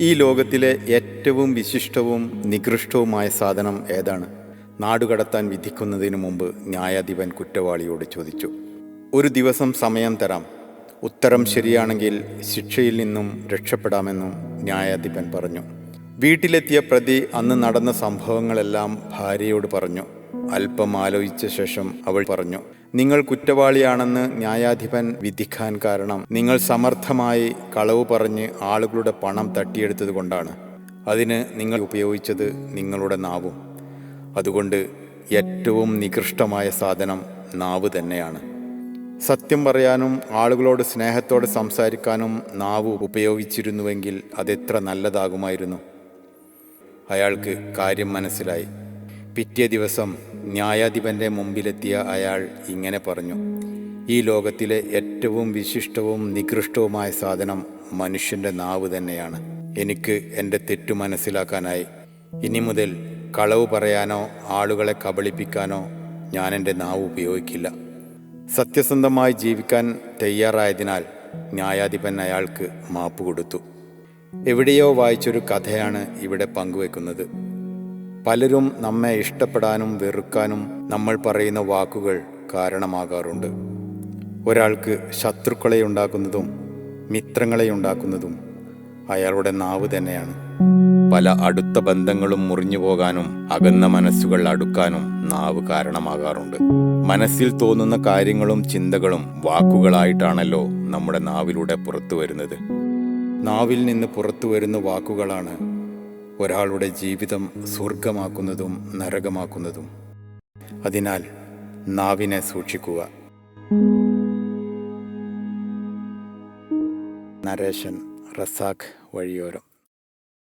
ഈ ലോകത്തിലെ ഏറ്റവും വിശിഷ്ടവും നികൃഷ്ടവുമായ സാധനം ഏതാണ്? നാടുകടത്താൻ വിധിക്കുന്നതിനു മുമ്പ് ന്യായാധിപൻ കുറ്റവാളിയോട് ചോദിച്ചു. ഒരു ദിവസം സമയം തരാം. ഉത്തരം ശരിയാണെങ്കിൽ ശിക്ഷയിൽ നിന്നും രക്ഷപ്പെടാമെന്നും ന്യായാധിപൻ പറഞ്ഞു. വീട്ടിലെത്തിയ പ്രതി അന്ന് നടന്ന സംഭവങ്ങളെല്ലാം ഭാര്യയോട് പറഞ്ഞു. അല്പം ആലോചിച്ച ശേഷം അവൾ പറഞ്ഞു നിങ്ങൾ കുറ്റവാളിയാണെന്ന് ന്യായാധിപൻ വിധിക്കാൻ കാരണം നിങ്ങൾ സമർത്ഥമായി കളവ് പറഞ്ഞ് ആളുകളുടെ പണം തട്ടിയെടുത്തത് കൊണ്ടാണ്. അതിന് നിങ്ങൾ ഉപയോഗിച്ചത് നിങ്ങളുടെ നാവും. അതുകൊണ്ട് ഏറ്റവും നികൃഷ്ടമായ സാധനം നാവ് തന്നെയാണ്. സത്യം പറയാനും ആളുകളോട് സ്നേഹത്തോടെ സംസാരിക്കാനും നാവ് ഉപയോഗിച്ചിരുന്നുവെങ്കിൽ അതെത്ര നല്ലതാകുമായിരുന്നു. അയാൾക്ക് കാര്യം മനസ്സിലായി. പിറ്റേ ദിവസം ന്യായാധിപന്റെ മുമ്പിലെത്തിയ അയാൾ ഇങ്ങനെ പറഞ്ഞു. ഈ ലോകത്തിലെ ഏറ്റവും വിശിഷ്ടവും നികൃഷ്ടവുമായ സാധനം മനുഷ്യന്റെ നാവ് തന്നെയാണ്. എനിക്ക് എന്റെ തെറ്റു മനസ്സിലാക്കാനായി. ഇനി മുതൽ കളവ് പറയാനോ ആളുകളെ കബളിപ്പിക്കാനോ ഞാൻ എന്റെ നാവ് ഉപയോഗിക്കില്ല. സത്യസന്ധമായി ജീവിക്കാൻ തയ്യാറായതിനാൽ ന്യായാധിപൻ അയാൾക്ക് മാപ്പ് കൊടുത്തു. എവിടെയോ വായിച്ചൊരു കഥയാണ് ഇവിടെ പങ്കുവെക്കുന്നത്. പലരും നമ്മെ ഇഷ്ടപ്പെടാനും വെറുക്കാനും നമ്മൾ പറയുന്ന വാക്കുകൾ കാരണമാകാറുണ്ട്. ഒരാൾക്ക് ശത്രുക്കളെ ഉണ്ടാക്കുന്നതും മിത്രങ്ങളെ ഉണ്ടാക്കുന്നതും അയാളുടെ നാവ് തന്നെയാണ്. പല അടുത്ത ബന്ധങ്ങളും മുറിഞ്ഞു പോകാനും അകന്ന മനസ്സുകൾ അടുക്കാനും നാവ് കാരണമാകാറുണ്ട്. മനസ്സിൽ തോന്നുന്ന കാര്യങ്ങളും ചിന്തകളും വാക്കുകളായിട്ടാണല്ലോ നമ്മുടെ നാവിലൂടെ പുറത്തു വരുന്നത്. നാവിൽ നിന്ന് പുറത്തു വരുന്ന വാക്കുകളാണ് ഒരാളുടെ ജീവിതം സ്വർഗമാക്കുന്നതും നരകമാക്കുന്നതും. അതിനാൽ നാവിനെ സൂക്ഷിക്കുക. നരേശൻ റസാഖ് വഴിയോരം.